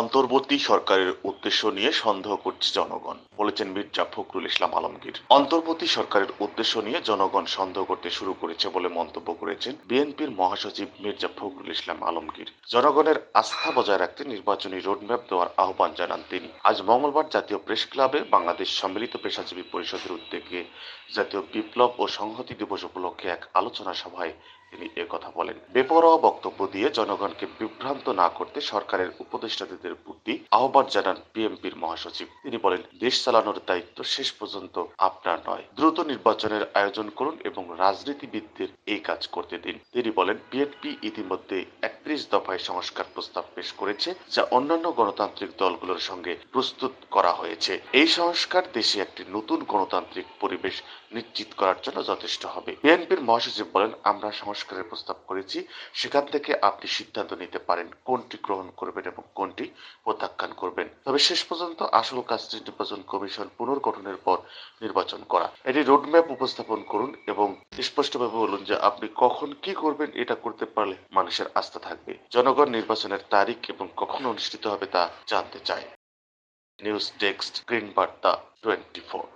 অন্তর্বর্তী সরকারের উদ্দেশ্য নিয়ে সন্দেহ করছে জনগণ। বলেছেন মির্জা ফখরুল ইসলাম আলমগীর। অন্তর্বর্তী সরকারের উদ্দেশ্য নিয়ে জনগণ সন্দেহ করতে শুরু করেছে বলে মন্তব্য করেছেন বিএনপির মহাসচিব মির্জা ফখরুল ইসলাম আলমগীর। জনগণের আস্থা বজায় রাখতে নির্বাচনী রোডম্যাপ দেওয়ার আহ্বান জানান তিনি। আজ মঙ্গলবার জাতীয় প্রেস ক্লাবে বাংলাদেশ সম্মিলিত পেশাজীবী পরিষদের উদ্যোগে জাতীয় বিপ্লব ও সংহতি দিবস উপলক্ষে এক আলোচনা সভায় তিনি কথা বলেন। বেপরোয়া বক্তব্য দিয়ে জনগণকে বিভ্রান্ত না করতে সরকারের উপদেষ্টাদের প্রতি আহ্বান জানান বিএনপির মহাসচিব। তিনি বলেন, দেশ চালানোর দায়িত্ব শেষ পর্যন্ত আপনার নয়। দ্রুত নির্বাচনের আয়োজন করুন এবং রাজনীতিবিদদের এই কাজ করতে দিন। তিনি বলেন, বিএনপি ইতিমধ্যে একত্রিশ দফায় সংস্কার প্রস্তাব পেশ করেছে, যা অন্যান্য গণতান্ত্রিক দলগুলোর সঙ্গে প্রস্তুত করা হয়েছে। এই সংস্কার দেশে একটি নতুন গণতান্ত্রিক পরিবেশ নিশ্চিত করার জন্য যথেষ্ট হবে। বিএনপির মহাসচিব বলেন, আমরা সংস্কারের প্রস্তাব করেছি, সেখান থেকে আপনি সিদ্ধান্ত নিতে পারেন কোনটি গ্রহণ করবেন এবং কোনটি প্রত্যাখ্যান করবেন। তবে শেষ পর্যন্ত আসল কাজটি নির্বাচন কমিশন পুনর্গঠনের পর নির্বাচন করা। এটি রোডম্যাপ উপস্থাপন করুন এবং স্পষ্টভাবে বলুন যে আপনি কখন কি করবেন এটা করতে পারলে মানুষের আস্থা থাকবে। জনগণ নির্বাচনের তারিখ এবং কখন অনুষ্ঠিত হবে তা জানতে চায়। নিউজ ডেস্ক, গ্রিন বার্তা টোয়েন্টি ফোর।